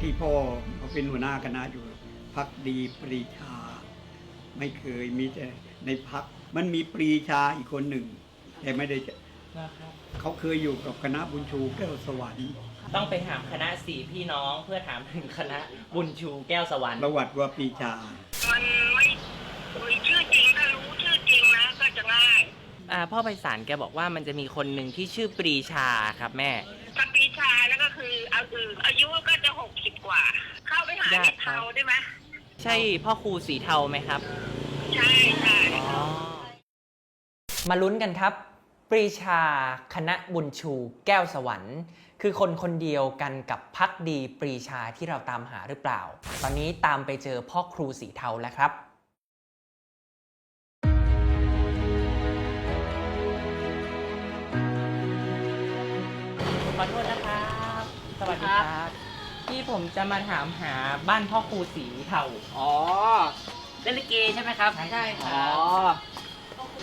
หลังจากที่พ่อเขาเป็นหัวหน้าคณะอยู่พักดีปรีชา ไม่เคยมีแต่ในพักมันมีปรีชาอีกคนหนึ่ง แต่ไม่ได้จะนะครับเขาเคยอยู่กับคณะบุญชูแก้วสวรรค์ต้องไปถามคณะสี่พี่น้องเพื่อถามถึงคณะบุญชูแก้วสวรรค์ประวัติว่าปรีชา มันไม่มีชื่อจริงถ้ารู้ชื่อจริงนะก็จะง่ายอ่าพ่อไพศาลแกบอกว่ามันจะมีคนหนึ่งที่ชื่อปรีชาครับแม่ ถ้าปีชาแล้วก็คือเอาอืออายุก็จะหกสิบกว่า เข้าไปหาญาในติเขาเทาได้ไหมใช่พ่อครูสีเทาไหมครับ ใช่ใช่ มาลุ้นกันครับ ปรีชา คณะบุญชูแก้วสวรรค์ คือคนคนเดียวกันกับพักดีปรีชาที่เราตามหาหรือเปล่า ตอนนี้ตามไปเจอพ่อครูสีเทาแล้วครับ อโทษนะครับ สวัสดีครับ ที่ผมจะมาถามหาบ้านพ่อครูสีเทาอ๋อเล่นลิเกใช่ไหมครับ ใช่คอ๋รัอบ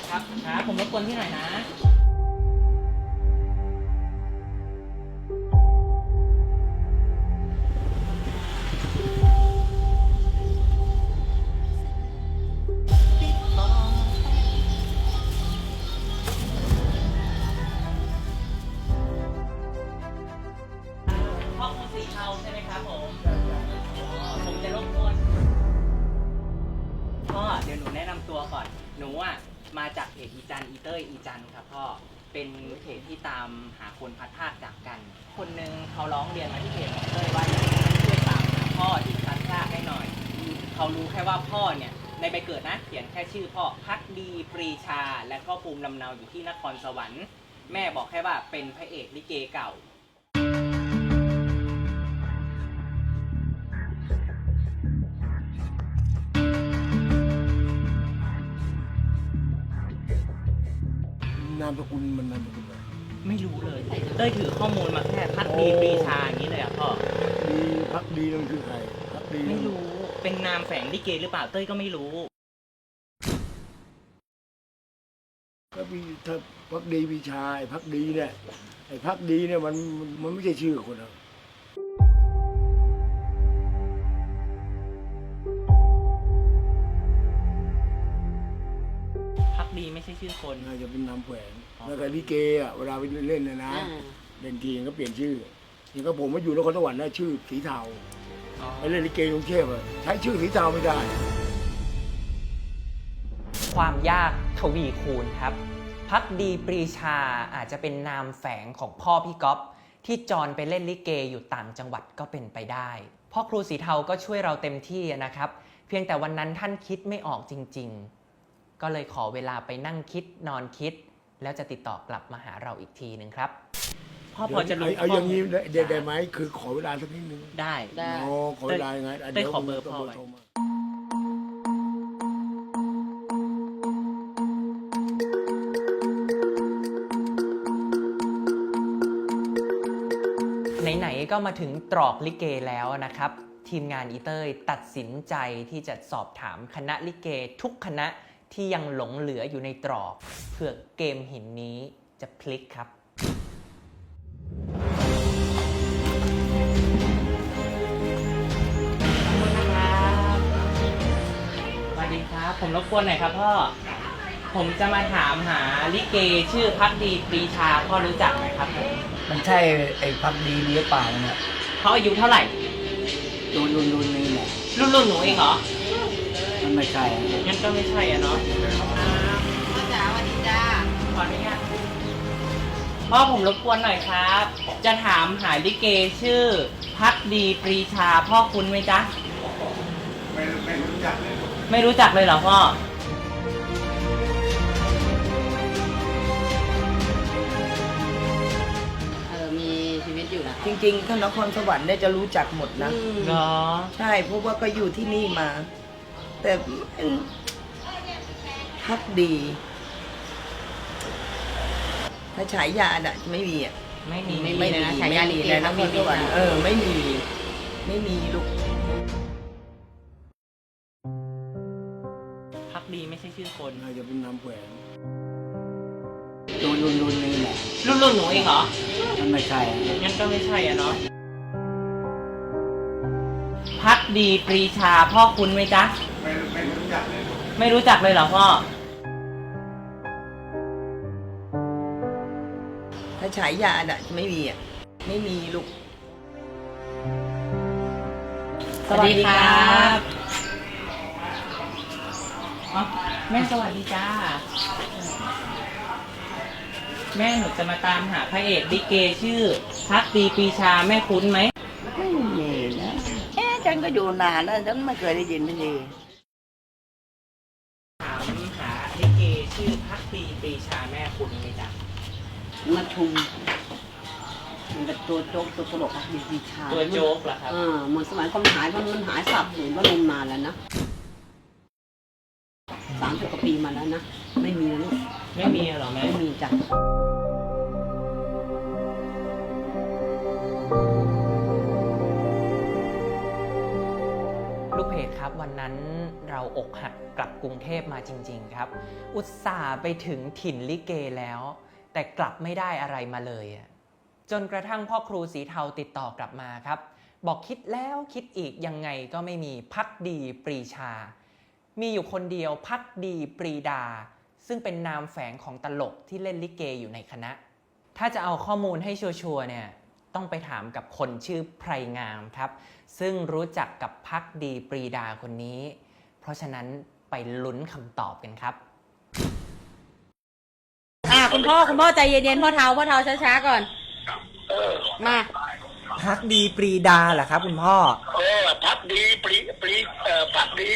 ครับ ครับ ผมรบกวนที่หน่อยนะ ตัวก่อน หนูอะมาจากเพจอีจันอีเตอร์อีจันครับพ่อ เป็นเพจที่ตามหาคนพัดพรากจากกัน คนหนึ่งเขาร้องเรียนมาที่เพจของเต้ยว่าช่วยตามหาพ่อที่พัดพรากให้หน่อย เขารู้แค่ว่าพ่อเนี่ยในใบเกิดนะเขียนแค่ชื่อพ่อพักดีปรีชา และก็ภูมิลำเนาอยู่ที่นครสวรรค์ แม่บอกแค่ว่าเป็นพระเอกลิเกเก่าามสกุลมันนามสกุลอะไรไม่รู้เลยเต้ยถือข้อมูลมาแค่พักดีปรีชาอย่างนี้เลยอะพ่อดีพักดีนั่นคือใครพักดีไม่รู้เป็นนามแฝงลิเกหรือเปล่าเต้ยก็ไม่รู้ก็มีถ้าพักดีวิชาไอ้พักดีเนี่ยไอ้พักดีเนี่ยมันมันมันไม่ใช่ชื่อคนนะ ช่ชื่อคน น่าจะเป็นนามแฝงอ๋อ แล้วก็ลิเกอะเวลาไปเล่นเนี่ยนะเล่นทีก็เปลี่ยนชื่ออย่างก็ผมมาอยู่นครสวรรค์นะชื่อสีเทาไปเล่นลิเกกรุงเทพอะใช้ชื่อสีเทาไม่ได้ ความยากทวีคูณครับ พักดีปรีชาอาจจะเป็นนามแฝงของพ่อพี่ก๊อฟที่จรไปเล่นลิเกอยู่ต่างจังหวัดก็เป็นไปได้พ่อครูสีเทาก็ช่วยเราเต็มที่นะครับ เพียงแต่วันนั้นท่านคิดไม่ออกจริง ๆ ก็เลยขอเวลาไปนั่งคิดนอนคิด แล้วจะติดต่อกลับมาหาเราอีกทีหนึ่งครับพ่อพอจะรู้เอาเอาอย่างนี้ได้ได้ได้ไหมไหมคือขอเวลาสักนิดนึงได้ ได้ อ๋อขอเวลายังไงะได้ดี๋ยวขอเบอร์พ่อไว้ โทมา ไหนๆก็มาถึงตรอกลิเกแล้วนะครับ ทีมงานอีเตอร์ตัดสินใจที่จะสอบถามคณะลิเกทุกคณะ ที่ยังหลงเหลืออยู่ในตรอกเพื่อเกมหินนี้จะพลิกครับสวัสดีครับ ผมรบกวนหน่อยครับพ่อ ผมจะมาถามหาลิเกชื่อพักดีปรีชาพ่อรู้จักไหมครับผมมันใช่ไอ้พักดีนี้หรือเปล่าเนี่ยเขาอายุเท่าไหร่ ดูรุนรุนนี่แหละรุ่นรุ่นหนูเองเหรอ มันไม่ใช่งั้นก็ไม่ใช่อะเนาะพ่อจ๋าวันนี้จ้าขออนุญาตพ่อผมรบกวนหน่อยครับ จะถามหาลิเกชื่อ พักดีปรีชาพ่อคุณไหมจ๊ะ ไม่ไม่รู้จักเลยไม่รู้จักเลยเหรอพ่อเออมีชีวิตอยู่นะจริงๆท่านนครสวรรค์เนี่ยจะรู้จักหมดนะ เหรอ ใช่เพราะว่าก็อยู่ที่นี่มา แต่มันพักดี ถ้าฉายาน่ะไม่มีอะไม่มีไม่มีเลยนะฉายาลิเกในนพักคดีรสวรรค์เออ ไม่มี ไม่มีลูกพักดีไม่ใช่ชื่อคนน่าจะเป็นนามแฝงดูรุนรุนนี่แหละรุ่นรุ่นหนูเองเหรอมันไม่ใช่งั้นก็ไม่ใช่อะเนาะพักดีปรีชาพ่อคุณไหมจ๊ะไม่ไม่รู้ จักเลยไม่รู้จักเลยเหรอพ่อ ถ้าฉายาน่ะไม่มีอะไม่มีลูก สวัสดีครับอ๋อแม่สวัสดีจ้า แม่หนูจะมาตามหาพระเอกลิเกชื่อพักดีปรีชาแม่คุ้นไหม ไม่มีนะ เอ๊ะฉันก็อยู่นานแล้วฉันไม่เคยได้ยินไม่ดี ชื่อพักดีปรีชาแม่คุ้นไหมจ๊ะมาชุมมันเป็นตัวโจ๊กตัวตลกอะมีวิชาตัวโจ๊กเหรอครับเออเหมือนสมัยความหายมันมันหายสับหรือว่าลงนานแล้วนะสามสิบกว่าปีมาแล้วนะ ไม่มีแล้วลูกไม่มีเหรอแม่ ไม่มีจ้ะ กเพจครับวันนั้นเราอกหักกลับกรุงเทพมาจริง ๆ ครับ อุตส่าห์ไปถึงถิ่นลิเกแล้ว แต่กลับไม่ได้อะไรมาเลย จนกระทั่งพ่อครูสีเทาติดต่อกลับมาครับ บอกคิดแล้วคิดอีกยังไงก็ไม่มีพักดีปรีชา มีอยู่คนเดียวพักดีปรีดา ซึ่งเป็นนามแฝงของตลกที่เล่นลิเกอยู่ในคณะ ถ้าจะเอาข้อมูลให้ชัวร์เนี่ย ต้องไปถามกับคนชื่อไพรงามครับ ซึ่งรู้จักกับพักดีปรีดาคนนี้ เพราะฉะนั้นไปลุ้นคำตอบกันครับ อ่าคุณพ่อคุณพ่อใจเย็นๆพ่อเท้าพ่อเท้าช้าๆก่อน มา พักดีปรีดาเหรอครับ คุณพ่อ เออพักดีปรีปรีเอ่อพักดี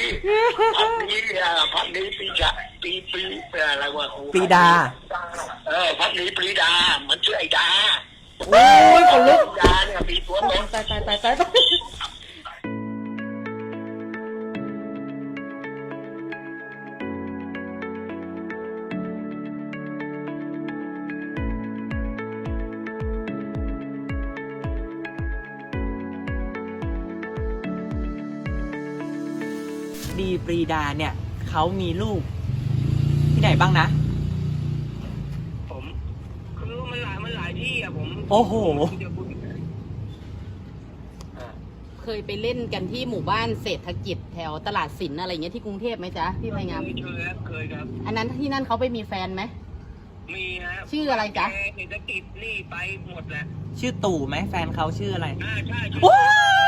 พักดีเอ่อพักดีปรีชาปรีปรีเอ่ออะไรวะครูปรีดา เออพักดีปรีดาเหมือนชื่อไอ้ดา โอ้ยขนลุกดาเนี่ยมีตัวตนตายตายตายตายดีปรีดาเนี่ยเขามีลูกที่ไหนบ้างนะ ผมคือมันหลายมันหลายที่อะผม โอ้โห เคยไปเล่นกันที่หมู่บ้านเศรษฐกิจแถวตลาดสินอะไรเงี้ยที่กรุงเทพไหมจ๊ะพี่ไพงามเคยเคยครับเคยครับ อันนั้นที่นั่นเขาไปมีแฟนไหมมีฮะชื่ออะไรจ๊ะแกเศรษฐกิจนี่ไปหมดแหละชื่อตู่ไหมแฟนเขาชื่ออะไร อ่าใช่ใช่โอ้ย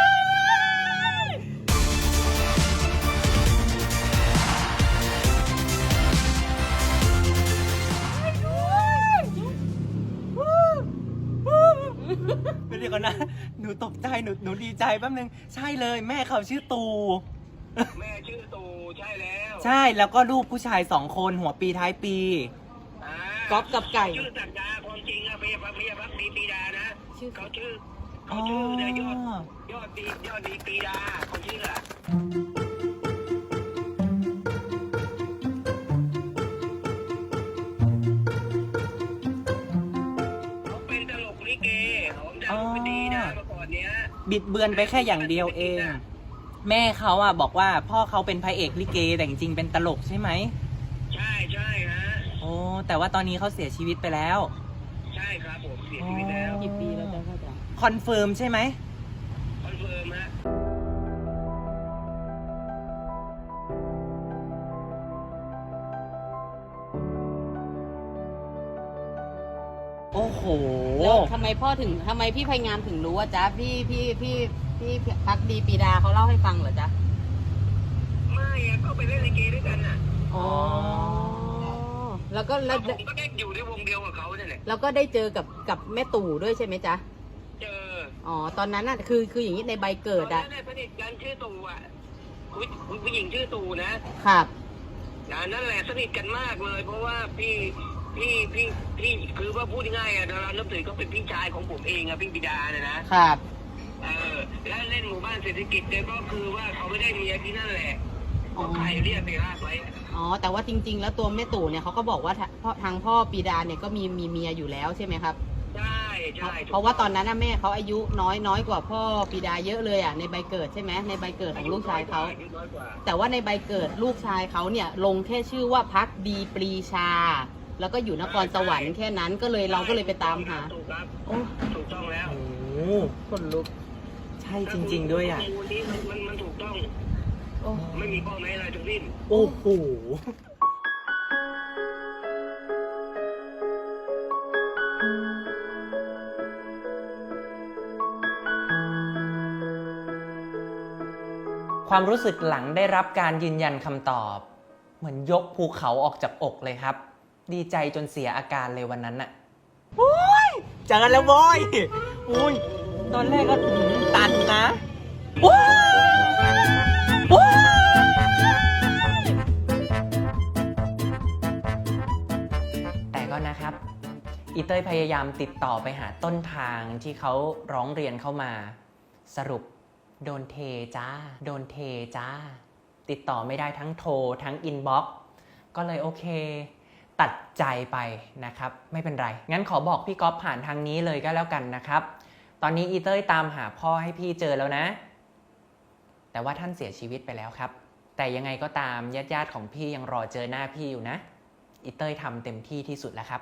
เดี๋ยวก่อนนะ หนูตกใจ หนู หนูดีใจแป๊บนึง ใช่เลย แม่เขาชื่อตู แม่ชื่อตู่ใช่แล้วใช่ แล้วก็ลูกผู้ชายสองคนหัวปีท้ายปี อ่าก๊อฟกับไก่ ชื่อสักดาความจริงอะพยาพักพยาพักดีปีดานะชื่อ เขาชื่ออ๋เขาอชื่อเนี่ยยอดยอดดียอดดีปีดาเขาชื่ออะ เขาดังเป็นดีนะเมื่อก่อนเนี้ยบิดเบือนไปแค่อย่างเดียวเอง แม่เขาอะบอกว่าพ่อเขาเป็นพระเอกลิเกแต่จริงๆเป็นตลกใช่ไหมใช่ใช่ฮะโอ้แต่ว่าตอนนี้เขาเสียชีวิตไปแล้วใช่ครับผมเสียชีวิตแล้ว กี่ปีแล้วจ๊ะพ่อจ๊ะคอนเฟิร์มใช่ไหม โอ้โห แล้วทำไมพ่อถึงทำไมพี่ไพงามถึงรู้ว่าจ๊ะพี่พี่พี่พี่พักดีปีดาเขาเล่าให้ฟังเหรอจ๊ะไม่อะก็ไปเล่นลิเกด้วยกันน่ะอ๋อแล้วก็แล้วผมก็ได้อยู่ในวงเดียวกับเขาเนี่ยแหละแล้วก็ได้เจอกับกับแม่ตู่ด้วยใช่ไหมจ๊ะเจออ๋อตอนนั้นน่ะคือคืออย่างนี้ในใบเกิดตอะอนนั้นน่ะสนิทกันชื่อตู่อะผู้ผู้หญิงชื่อตู่นะครับอ่านั่นแหละสนิทกันมากเลย เพราะว่าพี่ พี่พี่พี่คือว่าพูดง่ายๆอะเรานับถือก็เป็นพี่ชายของผมเองอะพี่บิดาเนี่ยนะครับ เออแล้วเล่นหมู่บ้านเศรษฐกิจเนี่ยก็คือว่าเขาไม่ได้เมียที่นั่นแหละอ๋อใครเรียกไปลากไว้อ๋อ แต่ว่าจริง ๆ แล้วตัวแม่ตู่เนี่ยเขาก็บอกว่าทาพ่อทางพ่อปีดาเนี่ยก็มีมีเมียอยู่แล้วใช่ไหมครับ ใช่ใช่เพราะว่าตอนนั้นน่ะแม่เขาอายุน้อยน้อยกว่าพ่อปีดาเยอะเลยอะในใบเกิดใช่ไหมในใบเกิดของลูกชายเขาอยุน้อยกว่า แต่ว่าในใบเกิดลูกชายเขาเนี่ยลงแค่ชื่อว่าพักดีปรีชา แล้วก็อยู่นครสวรรค์แค่นั้นก็เลยเราก็เลยไปตามหา ถูกครับโอ้ ถูกต้องแล้วโอ้คนลุกใช่ช่จริง ๆ ด้วยอะ ในวันนี้มันมันมันถูกต้องไม่มีข้อแม้อะไรทั้งสิ้น โอ้โห ความรู้สึกหลังได้รับการยืนยันคำตอบ เหมือนยกภูเขาออกจากอกเลยครับ ดีใจจนเสียอาการเลยวันนั้นน่ะโอ้ยเจอกันแล้วบอยอุ้ยตอนแรกก็หืมตันนะโอ้ยโอ้ยแต่ก็นะครับอีเต้ยพยายามติดต่อไปหาต้นทางที่เขาร้องเรียนเข้ามา สรุปโดนเทจ้า โดนเทจ้า ติดต่อไม่ได้ทั้งโทรทั้งอินบ็อกซ์ก็เลยโอเค ตัดใจไปนะครับ ไม่เป็นไร งั้นขอบอกพี่ก๊อฟผ่านทางนี้เลยก็แล้วกันนะครับ ตอนนี้อีเต้ยตามหาพ่อให้พี่เจอแล้วนะ แต่ว่าท่านเสียชีวิตไปแล้วครับ แต่ยังไงก็ตามญาติๆของพี่ยังรอเจอหน้าพี่อยู่นะ อีเต้ยทำเต็มที่ที่สุดแล้วครับ